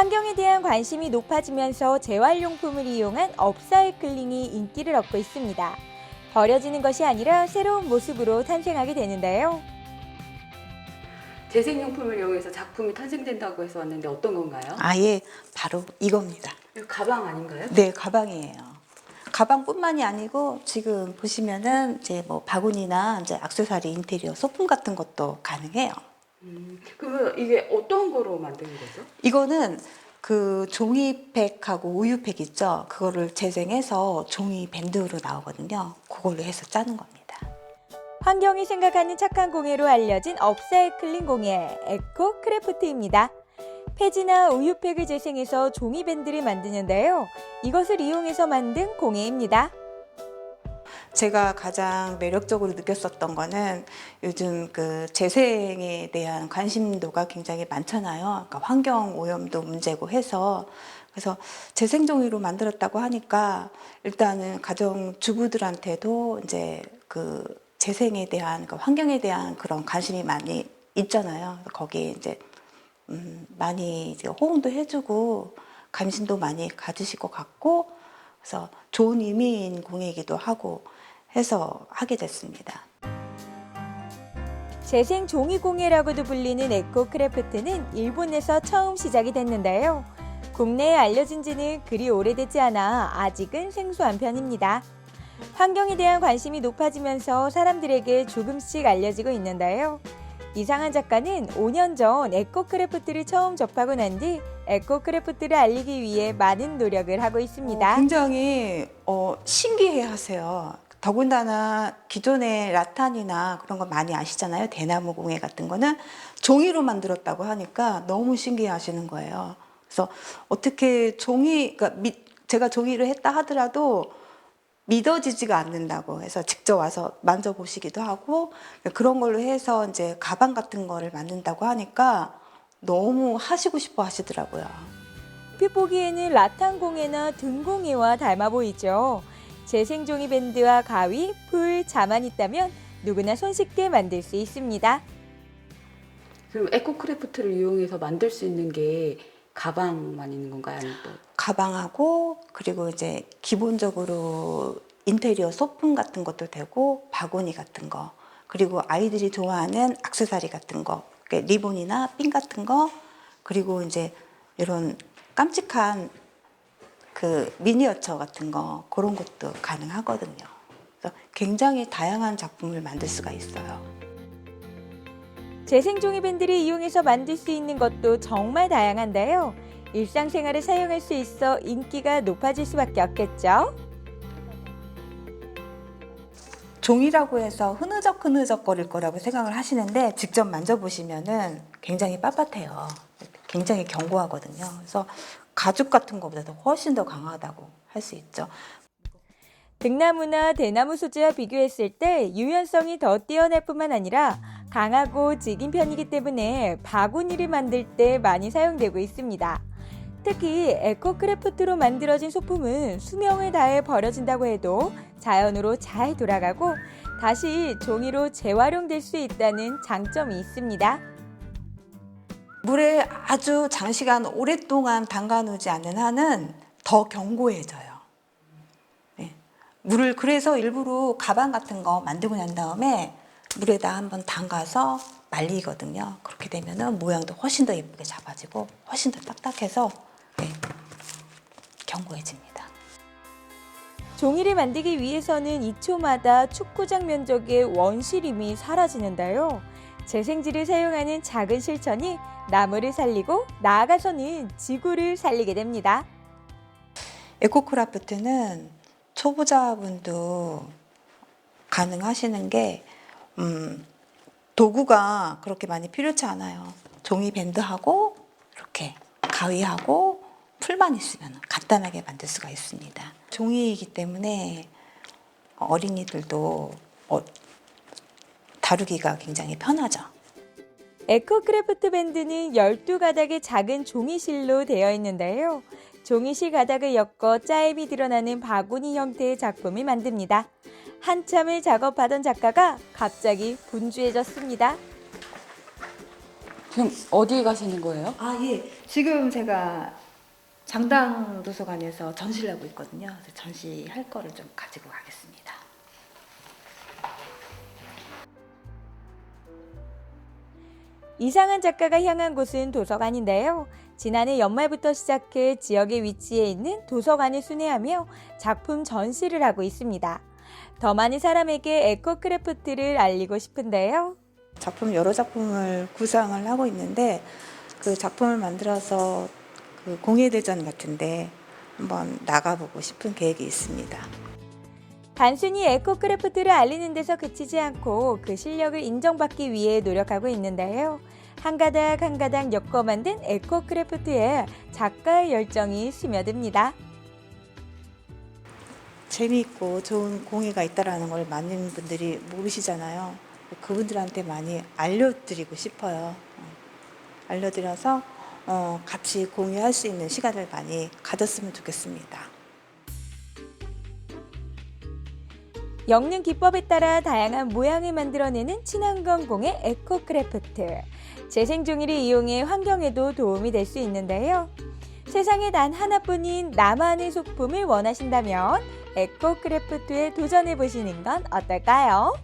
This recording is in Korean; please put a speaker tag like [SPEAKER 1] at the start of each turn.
[SPEAKER 1] 환경에 대한 관심이 높아지면서 재활용품을 이용한 업사이클링이 인기를 얻고 있습니다. 버려지는 것이 아니라 새로운 모습으로 탄생하게 되는데요.
[SPEAKER 2] 재생용품을 이용해서 작품이 탄생된다고 해서 왔는데 어떤 건가요?
[SPEAKER 3] 아예 바로 이겁니다.
[SPEAKER 2] 이거 가방 아닌가요?
[SPEAKER 3] 네, 가방이에요. 가방뿐만이 아니고 지금 보시면은 이제 뭐 바구니나 이제 액세서리 인테리어 소품 같은 것도 가능해요.
[SPEAKER 2] 음, 그러면 이게 어떤 거로 만든 거죠?
[SPEAKER 3] 이거는 그 종이팩하고 우유팩 있죠? 그거를 재생해서 종이 밴드로 나오거든요. 그걸로 해서 짜는 겁니다.
[SPEAKER 1] 환경이 생각하는 착한 공예로 알려진 업사이클링 공예 에코 크래프트입니다. 폐지나 우유팩을 재생해서 종이 밴드를 만드는데요. 이것을 이용해서 만든 공예입니다.
[SPEAKER 3] 제가 가장 매력적으로 느꼈었던 거는 요즘 그 재생에 대한 관심도가 굉장히 많잖아요. 그러니까 환경 오염도 문제고 해서 그래서 재생 종이로 만들었다고 하니까 일단은 가정 주부들한테도 이제 그 재생에 대한 그 환경에 대한 그런 관심이 많이 있잖아요. 거기에 이제 음, 많이 이제 호응도 해주고 관심도 많이 가지실 것 같고 그래서 좋은 의미인 공예이기도 하고 해서 하게 됐습니다.
[SPEAKER 1] 재생 종이 공예라고도 불리는 에코 크래프트는 일본에서 처음 시작이 됐는데요. 국내에 알려진 지는 그리 오래되지 않아 아직은 생소한 편입니다. 환경에 대한 관심이 높아지면서 사람들에게 조금씩 알려지고 있는데요. 이상한 작가는 5년 전 에코크래프트를 처음 접하고 난 뒤 에코크래프트를 알리기 위해 많은 노력을 하고 있습니다.
[SPEAKER 3] 어, 굉장히 어, 신기해 하세요. 더군다나 기존의 라탄이나 그런 거 많이 아시잖아요. 대나무 공예 같은 거는 종이로 만들었다고 하니까 너무 신기해 하시는 거예요. 그래서 어떻게 종이, 그러니까 미- 제가 종이를 했다 하더라도 믿어지지가 않는다고 해서 직접 와서 만져보시기도 하고 그런 걸로 해서 이제 가방 같은 거를 만든다고 하니까 너무 하시고 싶어 하시더라고요.
[SPEAKER 1] 얼핏 보기에는 라탄 공예나 등 공예와 닮아 보이죠. 재생 종이 밴드와 가위, 풀, 자만 있다면 누구나 손쉽게 만들 수 있습니다.
[SPEAKER 2] 그럼 에코크래프트를 이용해서 만들 수 있는 게 가방만 있는 건가요? 아니면 또
[SPEAKER 3] 가방하고 그리고 이제 기본적으로 인테리어 소품 같은 것도 되고 바구니 같은 거 그리고 아이들이 좋아하는 액세서리 같은 거 리본이나 핀 같은 거 그리고 이제 이런 깜찍한 그 미니어처 같은 거 그런 것도 가능하거든요. 그래서 굉장히 다양한 작품을 만들 수가 있어요.
[SPEAKER 1] 재생 종이 밴드를 이용해서 만들 수 있는 것도 정말 다양한데요. 일상생활에 사용할 수 있어 인기가 높아질 수밖에 없겠죠.
[SPEAKER 3] 종이라고 해서 흐느적 흐느적 거릴 거라고 생각을 하시는데 직접 만져보시면은 굉장히 빳빳해요. 굉장히 견고하거든요. 그래서 가죽 같은 것보다도 훨씬 더 강하다고 할 수 있죠.
[SPEAKER 1] 등나무나 대나무 소재와 비교했을 때 유연성이 더 뛰어날 뿐만 아니라 강하고 질긴 편이기 때문에 바구니를 만들 때 많이 사용되고 있습니다. 특히 에코크래프트로 만들어진 소품은 수명을 다해 버려진다고 해도 자연으로 잘 돌아가고 다시 종이로 재활용될 수 있다는 장점이 있습니다.
[SPEAKER 3] 물에 아주 장시간 오랫동안 담가 놓지 않는 한은 더 견고해져요. 네. 물을 그래서 일부러 가방 같은 거 만들고 난 다음에 물에다 한번 담가서 말리거든요. 그렇게 되면은 모양도 훨씬 더 예쁘게 잡아지고 훨씬 더 딱딱해서 네, 견고해집니다.
[SPEAKER 1] 종이를 만들기 위해서는 2초마다 축구장 면적의 원시림이 사라지는데요. 재생지를 사용하는 작은 실천이 나무를 살리고 나아가서는 지구를 살리게 됩니다.
[SPEAKER 3] 에코크라프트는 초보자분도 가능하시는 게 음, 도구가 그렇게 많이 필요치 않아요. 종이 밴드하고 이렇게 가위하고 풀만 있으면 간단하게 만들 수가 있습니다. 종이이기 때문에 어린이들도 어, 다루기가 굉장히 편하죠.
[SPEAKER 1] 에코크래프트 밴드는 12가닥의 작은 종이실로 되어 있는데요. 종이실 가닥을 엮어 짜임이 드러나는 바구니 형태의 작품을 만듭니다. 한참을 작업하던 작가가 갑자기 분주해졌습니다.
[SPEAKER 2] 지금 어디 가시는 거예요?
[SPEAKER 3] 아, 예. 지금 제가 장당 도서관에서 전시를 하고 있거든요. 그래서 전시할 거를 좀 가지고 가겠습니다.
[SPEAKER 1] 이상한 작가가 향한 곳은 도서관인데요. 지난해 연말부터 시작해 지역에 위치해 있는 도서관을 순회하며 작품 전시를 하고 있습니다. 더 많은 사람에게 에코크래프트를 알리고 싶은데요.
[SPEAKER 3] 작품 여러 작품을 구상을 하고 있는데 그 작품을 만들어서 그 공예대전 같은데 한번 나가보고 싶은 계획이 있습니다.
[SPEAKER 1] 단순히 에코크래프트를 알리는 데서 그치지 않고 그 실력을 인정받기 위해 노력하고 있는데요. 한 가닥 한 가닥 엮어 만든 에코크래프트에 작가의 열정이 스며듭니다.
[SPEAKER 3] 재미있고 좋은 공예가 있다라는 걸 많은 분들이 모르시잖아요. 그분들한테 많이 알려드리고 싶어요. 어, 알려드려서 어, 같이 공유할 수 있는 시간을 많이 가졌으면 좋겠습니다.
[SPEAKER 1] 엮는 기법에 따라 다양한 모양을 만들어내는 친환경 공예 에코크래프트. 재생종이를 이용해 환경에도 도움이 될 수 있는데요. 세상에 단 하나뿐인 나만의 소품을 원하신다면 에코크래프트에 도전해 보시는 건 어떨까요?